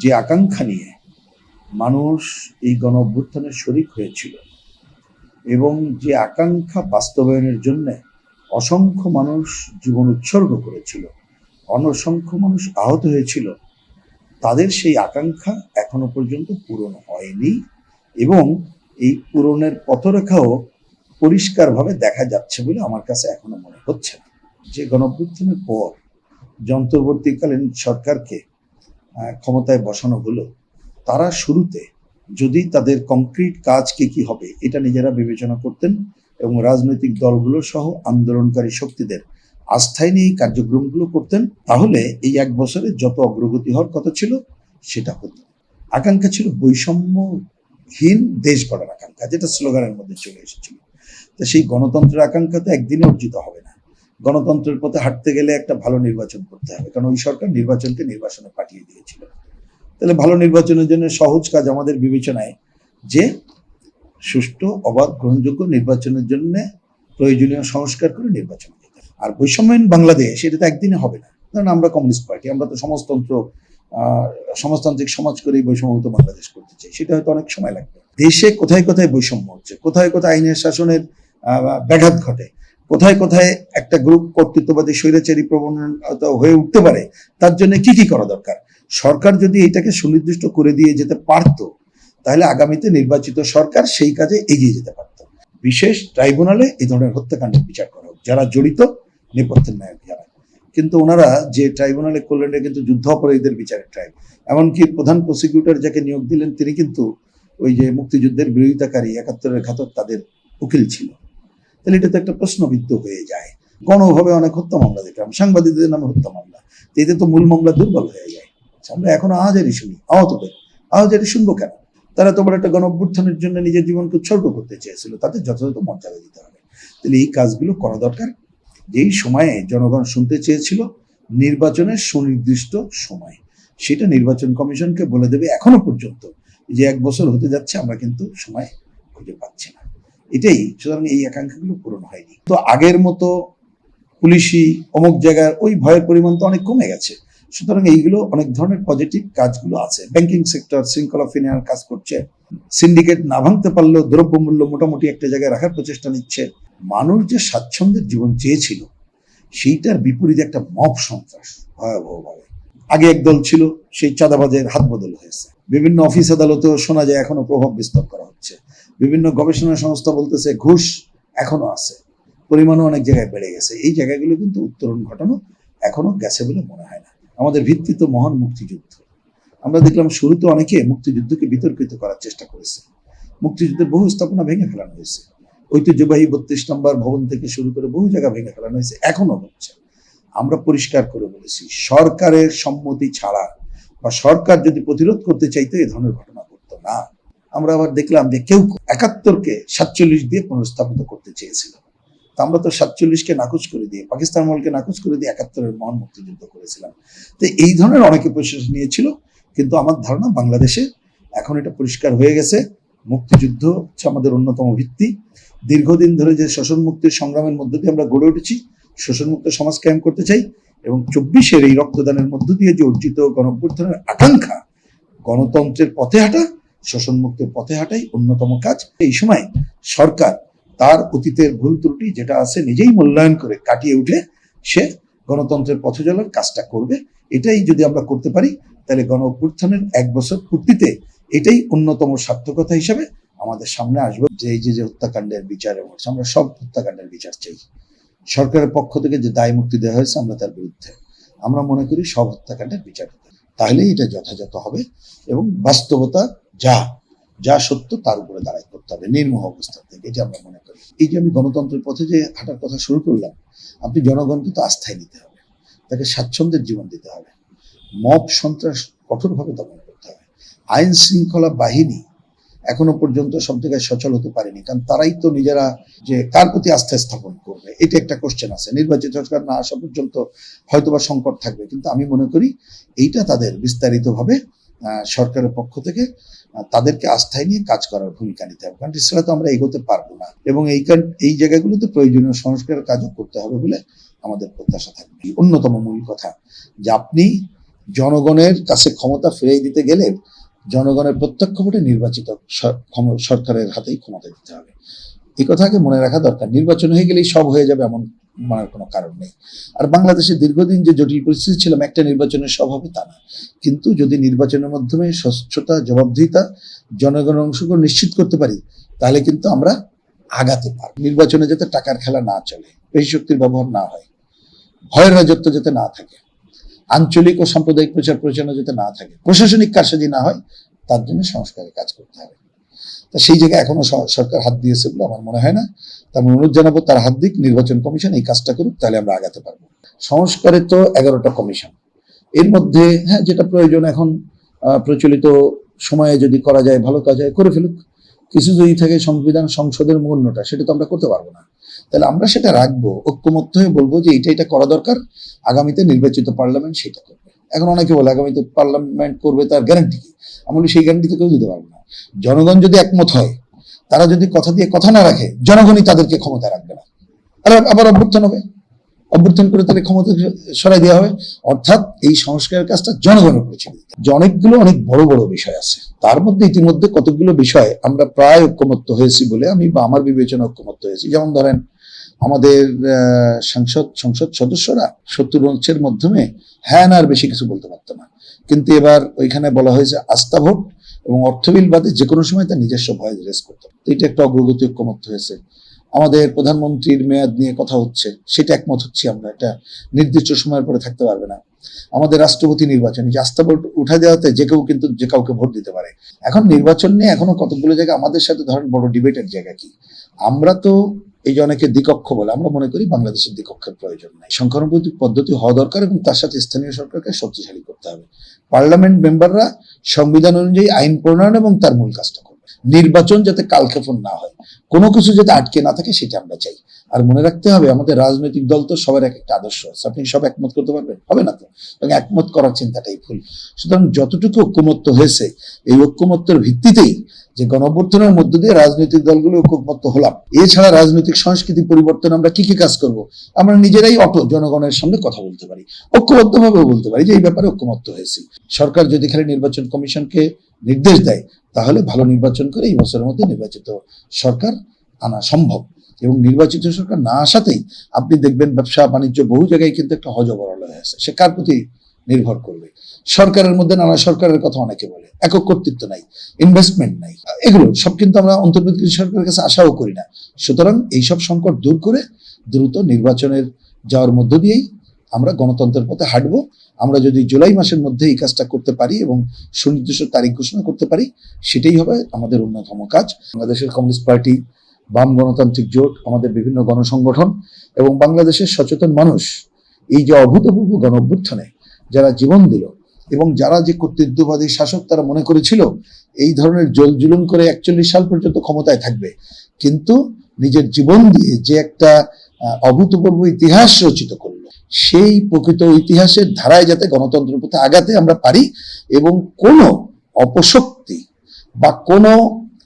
যে আকাঙ্ক্ষা নিয়ে মানুষ এই গণ অভ্যুত্থানের শরিক হয়েছিল এবং যে আকাঙ্ক্ষা বাস্তবায়নের জন্য অসংখ্য মানুষ জীবন উৎসর্গ করেছিল, অনসংখ্য মানুষ আহত হয়েছিল, তাদের সেই আকাঙ্ক্ষা এখনও পর্যন্ত পূরণ হয়নি এবং এই পূরণের পথরেখাও পরিষ্কারভাবে দেখা যাচ্ছে বলে আমার কাছে এখনও মনে হচ্ছে যে গণঅভ্যুত্থানের পর যন্ত্রবর্তীকালীন সরকারকে ক্ষমতায় বসানো হলো, তারা শুরুতে যদি তাদের কংক্রিট কাজ কি কি হবে, এটা নিজেরা বিবেচনা করতেন এবং রাজনৈতিক দলগুলো সহ আন্দোলনকারী শক্তিদের আস্থায় নিয়ে এই কার্যক্রমগুলো করতেন, তাহলে এই এক বছরে যত অগ্রগতি হওয়ার কথা ছিল, সেটা হতো। আকাঙ্ক্ষা ছিল বৈষম্যহীন দেশ গড়ার আকাঙ্ক্ষা, যেটা স্লোগানের মধ্যে চলে এসেছিল। তো সেই গণতন্ত্রের আকাঙ্ক্ষা তো একদিনে অর্জিত হবে না। গণতন্ত্রের পথে হাঁটতে গেলে একটা ভালো নির্বাচন করতে হবে, কারণ ওই সরকার নির্বাচনকে নির্বাচনে পাঠিয়ে দিয়েছিল। তাহলে ভালো নির্বাচনের জন্য সহজ কাজ আমাদের বিবেচনায় যে সুষ্ঠু, অবাধ, গ্রহণযোগ্য নির্বাচনের জন্য প্রয়োজনীয় সংস্কার করে নির্বাচন আর বৈষম্যহীন বাংলাদেশ, এটা তো একদিনে হবে না। কারণ আমরা কমিউনিস্ট পার্টি, আমরা তো সমাজতন্ত্র সমাজতান্ত্রিক সমাজ করেই বৈষম্যমুক্ত বাংলাদেশ করতে চাই। সেটা হয়তো অনেক সময় লাগবে। দেশে কোথায় কোথায় বৈষম্য হচ্ছে? কোথায় কোথায় আইনের শাসনের ব্যাঘাত ঘটে? কোথায় কোথায় একটা গ্রুপ কর্তৃত্ববাদী স্বৈরাচারী প্রবণতা হয়ে উঠতে পারে, তার জন্য কি কি করা দরকার? সরকার যদি এটাকে সুনির্দিষ্ট করে দিয়ে যেতে পারতো, তাহলে আগামীতে নির্বাচিত সরকার সেই কাজে এগিয়ে যেতে পারত। বিশেষ ট্রাইব্যুনালে এই ধরনের হত্যাকাণ্ডের বিচার করা হোক, যারা জড়িত, নেপথ্যের নায়ক যারা। কিন্তু ওনারা যে ট্রাইব্যুনালে করলেন কিন্তু যুদ্ধ অপরাধীদের বিচারের ট্রাইব এমনকি প্রধান প্রসিকিউটর যাকে নিয়োগ দিলেন, তিনি কিন্তু ওই যে মুক্তিযুদ্ধের বিরোধিতাকারী, একাত্তরের ঘাতক তাদের উকিল ছিল। তাহলে এটা তো একটা প্রশ্নবিদ্ধ হয়ে যায়। গণভাবে অনেক হত্যা মামলা দেখলাম সাংবাদিকদের নামে হত্যা মামলা। এতে তো মূল মামলা দুর্বল হয়ে যায়। আচ্ছা, আমরা এখনও আহাজারি শুনি আহতদের আহাজারি শুনব কেন? তারা তোমার একটা গণ অভ্যুত্থানের জন্য নিজের জীবনকে উৎসর্গ করতে চেয়েছিল তাদের যথাযথ মর্যাদা দিতে হবে। তাহলে এই কাজগুলো করা দরকার। যেই সময়ে জনগণ শুনতে চেয়েছিল নির্বাচনের সুনির্দিষ্ট সময়। সেটা নির্বাচন কমিশনকে বলে দেবে এখনও পর্যন্ত যে এক বছর হতে যাচ্ছে আমরা কিন্তু সময় খুঁজে পাচ্ছি না। এটাই, সুতরাং এই আকাঙ্ক্ষাগুলো পূরণ হয়নি। তো আগের মতো পুলিশি অমুক জায়গার ওই ভয়ের পরিমাণ তো অনেক কমে গেছে। সুতরাং এইগুলো অনেক ধরনের পজিটিভ কাজগুলো আছে। ব্যাংকিং সেক্টর শৃঙ্খলা ফিনার কাজ করছে। সিন্ডিকেট না ভাঙতে পারলেও দ্রব্যমূল্য মোটামুটি একটা জায়গায় রাখার প্রচেষ্টা নিচ্ছে। মানুষ যে স্বাচ্ছন্দ্যের জীবন চেয়েছিল, সেইটার বিপরীতে একটা মব সন্ত্রাস, ভয়াবহভাবে। আগে একদল ছিল, সেই চাঁদাবাজের হাত বদল হয়েছে। বিভিন্ন অফিস আদালতেও শোনা যায়, এখনও প্রভাব বিস্তার করা হচ্ছে। বিভিন্ন গবেষণা সংস্থা বলতেছে ঘুষ এখনও আছে। পরিমাণও অনেক জায়গায় বেড়ে গেছে। এই জায়গাগুলো কিন্তু উত্তরণ ঘটানো এখনও গেছে বলে মনে হয় না। আমাদের ভিত্তি তো মহান মুক্তিযুদ্ধ। আমরা দেখলাম শুরুতে অনেকে মুক্তিযুদ্ধকে বিতর্কিত করার চেষ্টা করেছে। মুক্তিযুদ্ধের বহু স্থাপনা ভেঙে ফেলানো হয়েছে। ঐতিহ্যবাহী বত্রিশ নম্বর ভবন থেকে শুরু করে বহু জায়গা ভেঙে ফেলানো হয়েছে, এখনও হচ্ছে। আমরা পরিষ্কার করে বলেছি, সরকারের সম্মতি ছাড়া বা সরকার যদি প্রতিরোধ করতে চাইতো, এই ধরনের ঘটনা ঘটতো না। আমরা আবার দেখলাম যে কেউ একাত্তরকে সাতচল্লিশ দিয়ে পুনর্স্থাপিত করতে চেয়েছিল। আমরা তো সাতচল্লিশকে নাকচ করে দিয়ে, পাকিস্তান আমলকে নাকচ করে দিয়ে একাত্তরের মহান মুক্তিযুদ্ধ করেছিলাম। তো এই ধরনের অনেকে প্রশাসন নিয়েছিল, কিন্তু আমার ধারণা বাংলাদেশে এখন এটা পরিষ্কার হয়ে গেছে। মুক্তিযুদ্ধ হচ্ছে আমাদের অন্যতম ভিত্তি। দীর্ঘদিন ধরে যে শোষণ মুক্তির সংগ্রামের মধ্য দিয়ে আমরা গড়ে উঠেছি, শোষণ মুক্ত সমাজ কায়েম করতে চাই এবং চব্বিশের এই রক্তদানের মধ্য দিয়ে যে অর্জিত গণঅভ্যুত্থানের আকাঙ্ক্ষা গণতন্ত্রের পথে হাঁটা শোষণ মুক্তের পথে হাঁটাই অন্যতম কাজ। এই সময় সরকার তার অতীতের ভুল ত্রুটি যেটা আছে নিজেই মূল্যায়ন করে কাটিয়ে উঠে সে গণতন্ত্রের পথে চলার কাজটা করবে। এটাই যদি আমরা করতে পারি, তাহলে গণ অভ্যুত্থানের এক বছর পূর্তিতে এটাই অন্যতম সার্থকতা হিসাবে আমাদের সামনে আসবে। যে এই যে হত্যাকাণ্ডের বিচার হচ্ছে, আমরা সব হত্যাকাণ্ডের বিচার চাই। সরকারের পক্ষ থেকে যে দায় মুক্তি দেওয়া হয়েছে, আমরা তার বিরুদ্ধে। আমরা মনে করি সব হত্যাকাণ্ডের বিচার। তাহলেই এটা যথাযথ হবে এবং বাস্তবতা যা যা সত্য তার উপরে দাঁড়াই করতে হবে, নির্মোহ অবস্থা থেকে এটা আমরা মনে করি। এই যে আমি গণতন্ত্রের পথে যে হাঁটার কথা শুরু করলাম, আপনি জনগণকে তো আস্থায় নিতে হবে, তাকে স্বাচ্ছন্দ্যের জীবন দিতে হবে, মব সন্ত্রাস কঠোরভাবে দমন করতে হবে, আইন শৃঙ্খলা বাহিনী এখনও পর্যন্ত সব জায়গায় সচল হতে পারেনি, কারণ তারাই তো নিজেরা যে কার প্রতি আস্থা স্থাপন করবে, এটা একটা কোশ্চেন আছে, নির্বাচিত সরকার না আসা পর্যন্ত হয়তোবা সংকট থাকবে, কিন্তু আমি মনে করি এইটা তাদের বিস্তারিতভাবে সরকারের পক্ষ থেকে তাদেরকে আস্থায় নিয়ে কাজ করার ভূমিকা নিতে হবে। কারণ এছাড়া তো আমরা এগোতে পারব না। এবং এই এই জায়গাগুলোতে প্রয়োজনীয় সংস্কারের কাজও করতে হবে বলে আমাদের প্রত্যাশা থাকবে। অন্যতম মূল কথা, যে আপনি জনগণের কাছে ক্ষমতা ফিরিয়ে দিতে গেলে জনগণের প্রত্যক্ষ ভোটে নির্বাচিত সরকারের হাতেই ক্ষমতা দিতে হবে। এই কথাকে মনে রাখা দরকার। নির্বাচন হয়ে গেলেই সব হয়ে যাবে এমন মানার কোনো কারণ নেই। আর বাংলাদেশে দীর্ঘদিন যে জটিল পরিস্থিতি ছিলাম একটা নির্বাচনের সব হবে তা না। কিন্তু যদি নির্বাচনের মাধ্যমে স্বচ্ছতা, জবাবদিহিতা, জনগণের অংশগ্রহণ নিশ্চিত করতে পারি, তাহলে কিন্তু আমরা আগাতে পারব। নির্বাচনে যাতে টাকার খেলা না চলে পেশি শক্তির ব্যবহার না হয়, ভয়ের রাজত্ব যাতে না থাকে, আঞ্চলিক ও সাম্প্রদায়িক প্রচার প্রচারণা যাতে না থাকে, প্রশাসনিক কারসাজি না হয়, তার জন্য সংস্কারের কাজ করতে হবে। তা সেই জায়গায় এখনও সরকার হাত দিয়েছে বলে আমার মনে হয় না। তার অনুরোধ জানাব, তার হাত দিক, নির্বাচন কমিশন এই কাজটা করুক, তাহলে আমরা আগাতে পারব। সংস্কারে তো এগারোটা কমিশন। এর মধ্যে হ্যাঁ যেটা প্রয়োজন এখন প্রচলিত সময়ে যদি করা যায়, ভালো কাজ হয়, করে ফেলুক। কিছু যদি থাকে সংবিধান সংসদের মূল্যটা, সেটা তো আমরা করতে পারব না। তাহলে আমরা সেটা রাখব, ঐক্যমত্য হয়ে বলব যে এটা এটা করা দরকার, আগামীতে নির্বাচিত পার্লামেন্ট সেটা করবে। এখন অনেকে বলে, আগামীতে পার্লামেন্ট করবে তার গ্যারান্টি কি? আমি বলি, সেই গ্যারান্টি তো কেউ দিতে পারবে না। জনগণ যদি একমত হয়, তারা যদি কথা দিয়ে কথা না রাখে, জনগণই তাদেরকে ক্ষমতা রাখবে না। আর আবার অভ্যর্থন হবে। অভ্যর্থন করে তাদের ক্ষমতা সরাই দেওয়া হবে। অর্থাৎ এই সংস্কারের কাজটা জনগণের উপরে ছেড়ে দিতে অনেকগুলো অনেক বড় বড় বিষয় আছে, তার মধ্যে ইতিমধ্যে কতগুলো বিষয় আমরা প্রায় ঐক্যমত্য হয়েছি বলে আমি বা আমার বিবেচনা ঐক্যমত্য হয়েছি। যেমন ধরেন আমাদের সংসদ সংসদ সদস্যরা সত্তর অংশের মাধ্যমে হ্যাঁ আর বেশি কিছু বলতে পারতো না। কিন্তু এবার ওইখানে বলা হয়েছে আস্থা ভোট এবং অর্থ বিল বাদে যে কোনো সময় তার নিজস্ব ভয়েস রেস করতে। এটা একটা অগ্রগতি ঐক্যমত্য হয়েছে। আমাদের প্রধানমন্ত্রীর মেয়াদ নিয়ে কথা হচ্ছে, সেটা একমত হচ্ছি আমরা। এটা নির্দিষ্ট সময়ের পরে থাকতে পারবে না। আমাদের রাষ্ট্রপতি নির্বাচন যে আস্থা ভোট উঠা দেওয়াতে যে কেউ কিন্তু যে কাউকে ভোট দিতে পারে। এখন নির্বাচন নিয়ে এখনও কতগুলো জায়গা আমাদের সাথে ধরেন বড় ডিবেটের জায়গা কি? আমরা তো এই যে অনেকে দ্বিকক্ষ বলে, আমরা মনে করি বাংলাদেশের দ্বিকক্ষের প্রয়োজন নাই। সংখ্যানুপাতিক পদ্ধতি হওয়া দরকার এবং তার সাথে স্থানীয় সরকারকে শক্তিশালী করতে হবে। পার্লামেন্ট মেম্বাররা সংবিধান অনুযায়ী আইন প্রণয়ন এবং তার মূল কাজটা করবে। নির্বাচন যাতে কালক্ষেপণ না হয়, কোনো কিছু যাতে আটকে না থাকে, সেটা আমরা চাই। আর মনে রাখতে হবে, আমাদের রাজনৈতিক দল তো সবার এক একটা আদর্শ আছে আপনি সব একমত করতে পারবেন হবে না তো। এবং একমত করার চিন্তাটাই ভুল। সুতরাং যতটুকু ঐক্যমত্য হয়েছে, এই ঐক্যমত্যের ভিত্তিতেই যে গণঅভ্যর্থনের মধ্য দিয়ে রাজনৈতিক দলগুলো ঐক্যমত্য হলাম, এছাড়া রাজনৈতিক সংস্কৃতি পরিবর্তন আমরা কি কি কাজ করব? আমরা নিজেরাই অটো জনগণের সামনে কথা বলতে পারি ঐক্যবদ্ধভাবে বলতে পারি যে এই ব্যাপারে ঐক্যমত্য হয়েছি। সরকার যদি খালি নির্বাচন কমিশনকে নির্দেশ দেয়, তাহলে ভালো নির্বাচন করে এই বছরের মধ্যে নির্বাচিত সরকার আনা সম্ভব। এবং নির্বাচিত সরকার না আসাতেই আপনি দেখবেন ব্যবসা বাণিজ্য বহু জায়গায় কিন্তু একটা হজবরল হয়ে আছে। সে কার প্রতি নির্ভর করবে? সরকারের মধ্যে নানা সরকারের কথা অনেকে বলে, একক কর্তৃত্ব নাই ইনভেস্টমেন্ট নাই। এগুলো সব কিন্তু আমরা অন্তর্বর্তী সরকারের কাছে আশাও করি না। সুতরাং এইসব সংকট দূর করে দ্রুত নির্বাচনের যাওয়ার মধ্য দিয়েই আমরা গণতন্ত্রের পথে হাঁটবো। আমরা যদি জুলাই মাসের মধ্যে এই কাজটা করতে পারি এবং সুনির্দিষ্ট তারিখ ঘোষণা করতে পারি, সেটাই হবে আমাদের অন্যতম কাজ। বাংলাদেশের কমিউনিস্ট পার্টি বাম গণতান্ত্রিক জোট, আমাদের বিভিন্ন গণসংগঠন এবং বাংলাদেশের সচেতন মানুষ এই যে অভূতপূর্ব গণ অভ্যুত্থানে যারা জীবন দিল এবং যারা যে কর্তৃত্ববাদী শাসক তারা মনে করেছিল এই ধরনের জল জুলুম করে একচল্লিশ সাল পর্যন্ত ক্ষমতায় থাকবে, কিন্তু নিজের জীবন দিয়ে যে একটা অভূতপূর্ব ইতিহাস রচিত করল। সেই প্রকৃত ইতিহাসের ধারায় যাতে গণতন্ত্রের পথে আগাতে আমরা পারি এবং কোনো অপশক্তি বা কোনো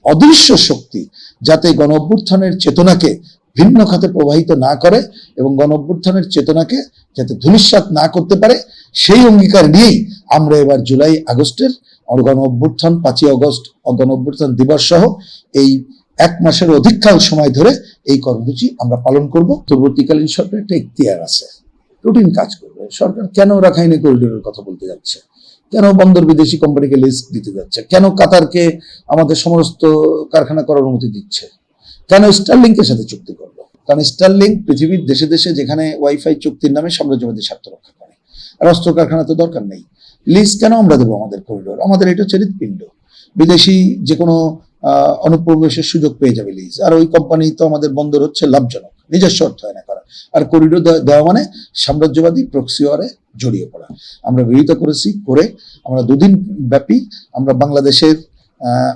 অদৃশ্য শক্তি যাতে গণ অভ্যুত্থানের চেতনাকে ভিন্ন খাতে প্রবাহিত না করে এবং গণ অভ্যুত্থানের চেতনাকে যাতে ধূলিসাৎ না করতে পারে, সেই অঙ্গীকার নিয়েই আমরা এবার জুলাই আগস্টের গণ অভ্যুত্থান পাঁচই অগস্ট গণ অভ্যুত্থান দিবস সহ এই এক মাসের অধিককাল সময় ধরে এই কর্মসূচি আমরা পালন করব। পূর্ববর্তীকালীন সরকার একটা ইখতিয়ার আছে। রুটিন কাজ করবে। সরকার কেন রাখাইনে করিডোরের কথা বলতে যাচ্ছে? কেন বন্দর বিদেশি কোম্পানিকে লিস্ট দিতে যাচ্ছে? কেন কাতারকে আমাদের সমস্ত কারখানা করার অনুমতি দিচ্ছে? কেন স্টারলিংকের সাথে চুক্তি করল? কারণ স্টারলিংক পৃথিবীর দেশে দেশে যেখানে ওয়াইফাই চুক্তির নামে সাম্রাজ্যবাদী স্বার্থ রক্ষা করে। আর অস্ত্র কারখানা তো দরকার নেই। লিজ কেন আমরা দেবো আমাদের করিডোর আমাদের এটা হচ্ছে হৃৎপিণ্ড বিদেশি যে কোনো অনুপ্রবেশের সুযোগ পেয়ে যাবে লিজ আর ওই কোম্পানি তো আমাদের বন্দর হচ্ছে লাভজনক। নিজস্ব অর্থায়নে করা। আর করিডোর দেওয়া- মানে সাম্রাজ্যবাদী প্রক্সিওয়ারে জড়িয়ে পড়া। আমরা বিরোধিতা করেছি, করে আমরা দুদিন ব্যাপী আমরা বাংলাদেশের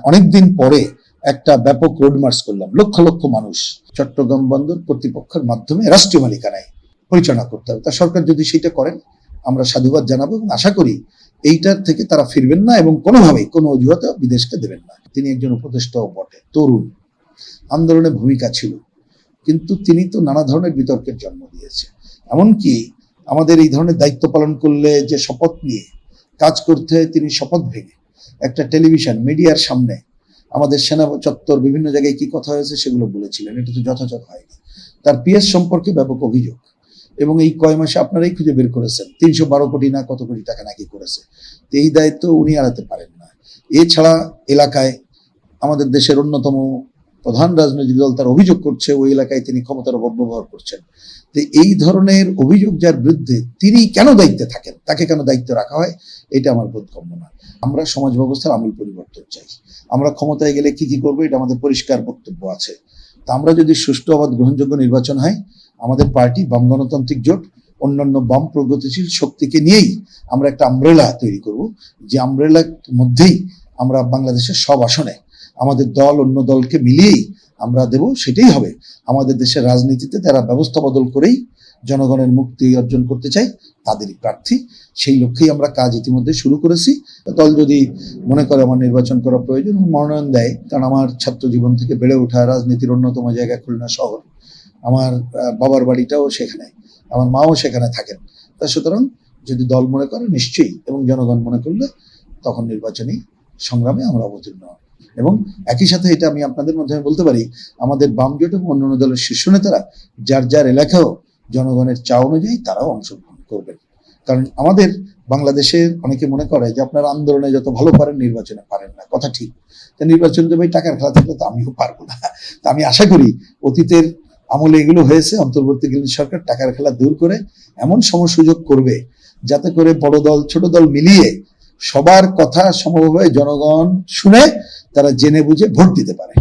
অনেক দিন পরে একটা ব্যাপক রোড মার্চ করলাম। লক্ষ লক্ষ মানুষ চট্টগ্রাম বন্দর কর্তৃপক্ষের মাধ্যমে রাষ্ট্রীয় মালিকানায় পরিচালনা করতে হবে। তা সরকার যদি সেটা করেন, আমরা সাধুবাদ জানাব এবং আশা করি এইটার থেকে তারা ফিরবেন না এবং কোনোভাবেই কোনো অজুহাতে বিদেশকে দেবেন না। তিনি একজন উপদেষ্টাও বটে, তরুণ। আন্দোলনে ভূমিকা ছিল। কিন্তু তিনি তো নানা ধরনের বিতর্কের জন্ম দিয়েছে এমনকি আমাদের এই ধরনের দায়িত্ব পালন করলে যে শপথ নিয়ে কাজ করতে তিনি শপথ ভেঙে একটা টেলিভিশন মিডিয়ার সামনে আমাদের সেনা চত্বর বিভিন্ন জায়গায় কি কথা হয়েছে সেগুলো বলেছিলেন। এটা তো যথাযথ হয়নি। তার পিএস সম্পর্কে ব্যাপক অভিযোগ এবং এই কয় মাসে আপনারাই খুঁজে বের করেছেন। তিনশো বারো কোটি না কত কোটি টাকা নাকি করেছে। তো এই দায়িত্ব উনি এড়াতে পারেন না। এছাড়া এলাকায় আমাদের দেশের অন্যতম প্রধান রাজনৈতিক দল তার অভিযোগ করছে, ওই এলাকায় তিনি ক্ষমতার অপব্যবহার করছেন। তো এই ধরনের অভিযোগ যার বিরুদ্ধে তিনি কেন দায়িত্বে থাকেন, তাকে কেন দায়িত্ব রাখা হয়, এটা আমার বোধগম্য না। আমরা সমাজ ব্যবস্থার আমূল পরিবর্তন চাই। আমরা ক্ষমতায় গেলে কি কি করব, এটা আমাদের পরিষ্কার বক্তব্য আছে। তা আমরা যদি সুষ্ঠু অবাধ গ্রহণযোগ্য নির্বাচন হয়, আমাদের পার্টি বাম গণতান্ত্রিক জোট, অন্যান্য বাম প্রগতিশীল শক্তিকে নিয়েই আমরা একটা আমব্রেলা তৈরি করব। যে আমব্রেলার মধ্যেই আমরা বাংলাদেশের সব আসনে আমাদের দল অন্য দলকে মিলিয়েই আমরা দেব, সেটাই হবে। আমাদের দেশের রাজনীতিতে তারা ব্যবস্থা বদল করেই জনগণের মুক্তি অর্জন করতে চাই তাদেরই প্রার্থী। সেই লক্ষ্যেই আমরা কাজ ইতিমধ্যে শুরু করেছি। দল যদি মনে করে আমার নির্বাচন করা প্রয়োজন, মনোনয়ন দেয়, কারণ আমার ছাত্র জীবন থেকে বেড়ে ওঠা রাজনীতির অন্যতম জায়গা খুলনা শহর। আমার বাবার বাড়িটাও সেখানে, আমার মাও সেখানে থাকেন। তা সুতরাং যদি দল মনে করে, নিশ্চয়ই, এবং জনগণ মনে করলে, তখন নির্বাচনী সংগ্রামে আমরা অবতীর্ণ হব। এবং একই সাথে এটা আমি আপনাদের মাধ্যমে বলতে পারি, আমাদের বাম জোট এবং অন্যান্য দলের শীর্ষ নেতারা, যার যার এলাকাও জনগণের চা অনুযায়ী তারাও অংশগ্রহণ করবেন। কারণ আমাদের বাংলাদেশের অনেকে মনে করে যে আপনারা আন্দোলনে যত ভালো পারেন নির্বাচনে পারেন না। কথা ঠিক। তা নির্বাচন তো ভাই টাকার খেলা থাকলে তো আমিও পারব না। তা আমি আশা করি অতীতের আমলে এগুলো হয়েছে, অন্তর্বর্তীকালীন সরকার টাকার খেলা দূর করে এমন সমসুযোগ করবে, যাতে করে বড় দল, ছোট দল মিলিয়ে সবার কথা সমভাবে জনগণ শুনে তারা জেনে বুঝে ভোট দিতে পারে।